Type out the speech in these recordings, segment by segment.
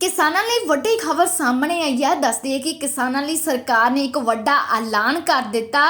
ਕਿਸਾਨਾਂ ਲਈ ਵੱਡੀ ਖਬਰ ਸਾਹਮਣੇ ਆਈ ਹੈ। ਦੱਸਦੀ ਹੈ ਕਿ ਕਿਸਾਨਾਂ ਲਈ ਸਰਕਾਰ ਨੇ ਇੱਕ ਵੱਡਾ ਐਲਾਨ ਕਰ ਦਿੱਤਾ।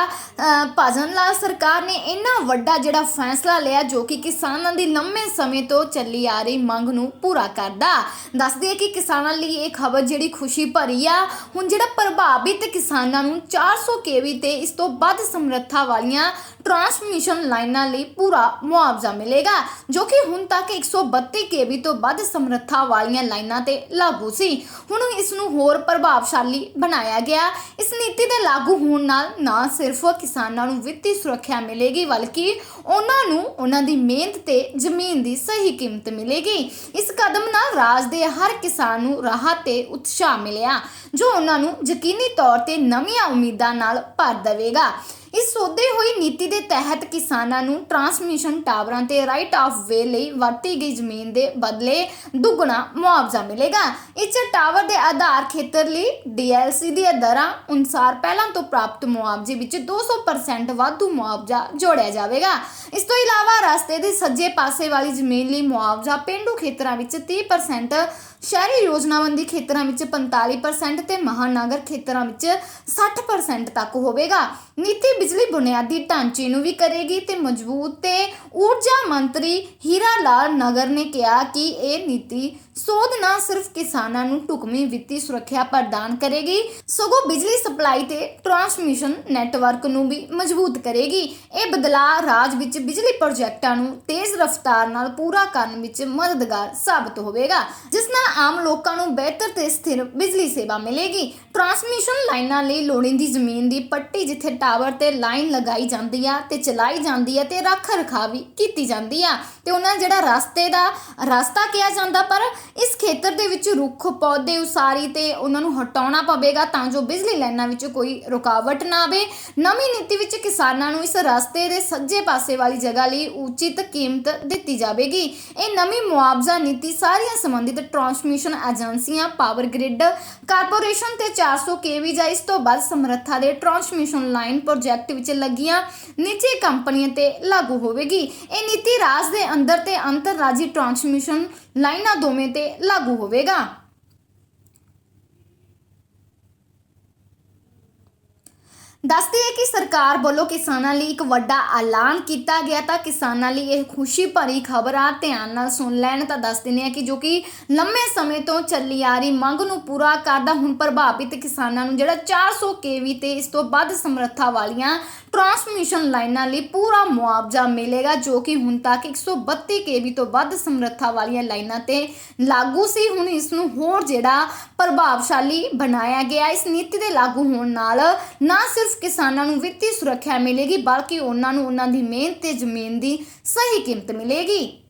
ਭਜਨ ਲਾਲ ਸਰਕਾਰ ਨੇ ਇੰਨਾ ਵੱਡਾ ਜਿਹੜਾ ਫੈਸਲਾ ਲਿਆ ਜੋ ਕਿ ਕਿਸਾਨਾਂ ਦੀ ਲੰਮੇ ਸਮੇਂ ਤੋਂ ਚੱਲੀ ਆ ਰਹੀ ਮੰਗ ਨੂੰ ਪੂਰਾ ਕਰਦਾ। ਦੱਸਦੀ ਹੈ ਕਿ ਕਿਸਾਨਾਂ ਲਈ ਇਹ ਖਬਰ ਜਿਹੜੀ ਖੁਸ਼ੀ ਭਰੀ ਆ, ਹੁਣ ਜਿਹੜਾ ਪ੍ਰਭਾਵਿਤ ਕਿਸਾਨਾਂ ਨੂੰ 400 ਕੇਵੀ ਤੇ ਇਸ ਤੋਂ ਵੱਧ ਸਮਰੱਥਾ ਵਾਲੀਆਂ ਟਰਾਂਸਮਿਸ਼ਨ ਲਾਈਨਾਂ ਲਈ ਪੂਰਾ ਮੁਆਵਜ਼ਾ ਮਿਲੇਗਾ, ਜੋ ਕਿ ਹੁਣ ਤੱਕ 132 ਕੇਵੀ ਤੋਂ ਵੱਧ ਸਮਰੱਥਾ ਵਾਲੀਆਂ ਲਾਈਨਾਂ ਤੇ ਲਾਗੂ ਸੀ। ਹੁਣ ਇਸ ਨੂੰ ਹੋਰ ਪ੍ਰਭਾਵਸ਼ਾਲੀ ਬਣਾਇਆ ਗਿਆ। ਇਸ ਨੀਤੀ ਦੇ ਲਾਗੂ ਹੋਣ ਨਾਲ ਨਾ ਸਿਰਫ ਕਿਸਾਨਾਂ ਨੂੰ ਵਿੱਤੀ ਸੁਰੱਖਿਆ ਮਿਲੇਗੀ, ਬਲਕਿ ਉਹਨਾਂ ਨੂੰ ਉਹਨਾਂ ਦੀ ਮਿਹਨਤ ਤੇ ਜ਼ਮੀਨ ਦੀ ਸਹੀ ਕੀਮਤ ਮਿਲੇਗੀ। ਇਸ ਕਦਮ ਨਾਲ ਰਾਜ ਦੇ ਹਰ ਕਿਸਾਨ ਨੂੰ ਰਾਹਤ ਤੇ ਉਤਸ਼ਾਹ ਮਿਲਿਆ, ਜੋ ਉਹਨਾਂ ਨੂੰ ਯਕੀਨੀ ਤੌਰ ਤੇ ਨਵੀਆਂ ਉਮੀਦਾਂ ਨਾਲ ਭਰ ਦੇਵੇਗਾ। ਇਸ ਸੋਧੇ ਹੋਈ ਨੀਤੀ ਦੇ ਤਹਿਤ ਕਿਸਾਨਾਂ ਨੂੰ ਟਰਾਂਸਮਿਸ਼ਨ ਟਾਵਰਾਂ ਤੇ ਰਾਈਟ ਆਫ ਵੇ ਲਈ ਵਰਤੀ ਗਈ ਜ਼ਮੀਨ ਦੇ ਬਦਲੇ ਦੁੱਗਣਾ ਮੁਆਵਜ਼ਾ ਮਿਲੇਗਾ। ਇਸ 'ਚ ਟਾਵਰ ਦੇ ਆਧਾਰ ਖੇਤਰ ਲਈ ਡੀਐਲਸੀ ਦੀਆਂ ਦਰਾਂ ਅਨੁਸਾਰ ਪਹਿਲਾਂ ਤੋਂ ਪ੍ਰਾਪਤ ਮੁਆਵਜ਼ੇ ਵਿੱਚ 200% ਵਾਧੂ ਮੁਆਵਜ਼ਾ ਜੋੜਿਆ ਜਾਵੇਗਾ। ਇਸ ਤੋਂ ਇਲਾਵਾ ਰਸਤੇ ਦੇ ਸੱਜੇ ਪਾਸੇ ਵਾਲੀ ਜ਼ਮੀਨ ਲਈ ਮੁਆਵਜ਼ਾ ਪਿੰਡੂ ਖੇਤਰਾਂ ਵਿੱਚ 30% ਸ਼ਹਿਰੀ ਯੋਜਨਾਬੰਦੀ ਖੇਤਰਾਂ ਵਿੱਚ 45% ਤੇ ਮਹਾਨਗਰ ਖੇਤਰਾਂ ਵਿੱਚ 60% ਤੱਕ ਹੋਵੇਗਾ। ਨੀਤੀ ਬਿਜਲੀ ਬੁਨਿਆਦੀ ਢਾਂਚੇ ਨੂੰ ਵੀ ਕਰੇਗੀ ਤੇ ਮਜ਼ਬੂਤ ਤੇ ਊਰਜਾ ਮੰਤਰੀ ਹੀਰਾ ਲਾਲ ਨਗਰ ਨੇ ਕਿਹਾ ਕਿ ਇਹ ਨੀਤੀ ਸੋਧ ਨਾ ਸਿਰਫ ਕਿਸਾਨਾਂ ਨੂੰ ਢੁਕਵੀਂ ਵਿੱਤੀ ਸੁਰੱਖਿਆ ਪ੍ਰਦਾਨ ਕਰੇਗੀ, ਸਗੋਂ ਬਿਜਲੀ ਸਪਲਾਈ ਤੇ ਟਰਾਂਸਮਿਸ਼ਨ ਨੈਟਵਰਕ ਨੂੰ ਵੀ ਮਜ਼ਬੂਤ ਕਰੇਗੀ। ਇਹ ਬਦਲਾਅ ਰਾਜ ਵਿੱਚ ਬਿਜਲੀ ਪ੍ਰੋਜੈਕਟਾਂ ਨੂੰ ਤੇਜ਼ ਰਫ਼ਤਾਰ ਨਾਲ ਪੂਰਾ ਕਰਨ ਵਿੱਚ ਮਦਦਗਾਰ ਸਾਬਤ ਹੋਵੇਗਾ, ਜਿਸ ਨਾਲ ਆਮ ਲੋਕਾਂ ਨੂੰ ਬਿਹਤਰ ਤੇ ਸਥਿਰ ਬਿਜਲੀ ਸੇਵਾ ਮਿਲੇਗੀ। ਟਰਾਂਸਮਿਸ਼ਨ ਲਾਈਨਾਂ ਲਈ ਲੋੜੀਂਦੀ ਜ਼ਮੀਨ ਦੀ ਪੱਟੀ ਜਿੱਥੇ ਟਾਵਰ ਤੇ ਲਾਈਨ ਲਗਾਈ ਜਾਂਦੀ ਆ ਤੇ ਚਲਾਈ ਜਾਂਦੀ ਆ ਤੇ ਰੱਖ ਰਖਾਵ ਵੀ ਕੀਤੀ ਜਾਂਦੀ ਆ, ਤੇ ਉਹਨਾਂ ਜਿਹੜਾ ਰਸਤੇ ਦਾ, ਰਸਤਾ ਕਿਹਾ ਜਾਂਦਾ ਪਰ ਇਸ ਖੇਤਰ ਦੇ ਵਿੱਚ ਰੁੱਖ, ਪੌਦੇ ਉਸਾਰੀ ਤੇ ਉਹਨਾਂ ਨੂੰ ਹਟਾਉਣਾ ਪਵੇਗਾ ਤਾਂ ਜੋ ਬਿਜਲੀ ਲਾਈਨਾਂ ਵਿੱਚ ਕੋਈ ਰੁਕਾਵਟ ਨਾ ਆਵੇ। ਨਵੀਂ ਨੀਤੀ ਵਿੱਚ ਕਿਸਾਨਾਂ ਨੂੰ ਇਸ ਰਸਤੇ ਦੇ ਸੱਜੇ ਪਾਸੇ ਵਾਲੀ ਜਗ੍ਹਾ ਲਈ ਉਚਿਤ ਕੀਮਤ ਦਿੱਤੀ ਜਾਵੇਗੀ। ਇਹ ਨਵੀਂ ਮੁਆਵਜ਼ਾ ਨੀਤੀ ਸਾਰੀਆਂ ਸੰਬੰਧਿਤ ਟਰਾਂਸਮਿਸ਼ਨ ਏਜੰਸੀਆਂ, ਪਾਵਰ ਗ੍ਰਿਡ, ਕਾਰਪੋਰੇਸ਼ਨ ਤੇ 400 ਕੇਵੀ ਜਾਂ ਇਸ ਤੋਂ ਵੱਧ ਸਮਰੱਥਾ ਦੇ ਟਰਾਂਸਮਿਸ਼ਨ ਲਾਈਨ ਪ੍ਰੋਜੈਕਟ ਵਿੱਚ ਲੱਗੀਆਂ ਨਿੱਜੀ ਕੰਪਨੀਆਂ ਤੇ ਲਾਗੂ ਹੋਵੇਗੀ। ਇਹ ਨੀਤੀ ਰਾਜ ਦੇ ਅੰਦਰ ਤੇ ਅੰਤਰਰਾਜੀ ਟਰਾਂਸਮਿਸ਼ਨ ਲਾਈਨਾਂ ਦੋਵੇਂ ਤੇ ਲਾਗੂ ਹੋਵੇਗਾ। ਦੱਸਦੀ ਹੈ ਕਿ ਸਰਕਾਰ ਵੱਲੋਂ ਕਿਸਾਨਾਂ ਲਈ ਇੱਕ ਵੱਡਾ ਐਲਾਨ ਕੀਤਾ ਗਿਆ ਤਾਂ ਕਿਸਾਨਾਂ ਲਈ ਇਹ ਖੁਸ਼ੀ ਭਰੀ ਖਬਰ ਆ। ਧਿਆਨ ਨਾਲ ਸੁਣ ਲੈਣ ਤਾਂ ਦੱਸ ਦਿੰਦੇ ਆ ਕਿ ਜੋ ਕਿ ਲੰਮੇ ਸਮੇਂ ਤੋਂ ਚੱਲੀ ਆ ਰਹੀ ਮੰਗ ਨੂੰ ਪੂਰਾ ਕਰਦਾ ਹੁਣ ਪ੍ਰਭਾਵਿਤ ਕਿਸਾਨਾਂ ਨੂੰ ਜਿਹੜਾ 400 ਕੇਵੀ ਤੇ ਇਸ ਤੋਂ ਵੱਧ ਸਮਰੱਥਾ ਵਾਲੀਆਂ ਟਰਾਂਸਮਿਸ਼ਨ ਲਾਈਨਾਂ ਲਈ ਪੂਰਾ ਮੁਆਵਜ਼ਾ ਮਿਲੇਗਾ, ਜੋ ਕਿ ਹੁਣ ਤੱਕ 132 ਕੇਵੀ ਤੋਂ ਵੱਧ ਸਮਰੱਥਾ ਵਾਲੀਆਂ ਲਾਈਨਾਂ ਤੇ ਲਾਗੂ ਸੀ। ਹੁਣ ਇਸ ਨੂੰ ਹੋਰ ਜਿਹੜਾ ਪ੍ਰਭਾਵਸ਼ਾਲੀ ਬਣਾਇਆ ਗਿਆ, ਇਸ ਨੀਤੀ ਦੇ ਲਾਗੂ ਹੋਣ ਨਾਲ ਨਾ ਸਿਰਫ ਸਿਰਫ ਕਿਸਾਨਾਂ ਨੂੰ ਵਿੱਤੀ ਸੁਰੱਖਿਆ ਮਿਲੇਗੀ, ਬਲਕਿ ਉਹਨਾਂ ਨੂੰ ਉਹਨਾਂ ਦੀ ਮਿਹਨਤ ਤੇ ਜ਼ਮੀਨ ਦੀ ਸਹੀ ਕੀਮਤ ਮਿਲੇਗੀ।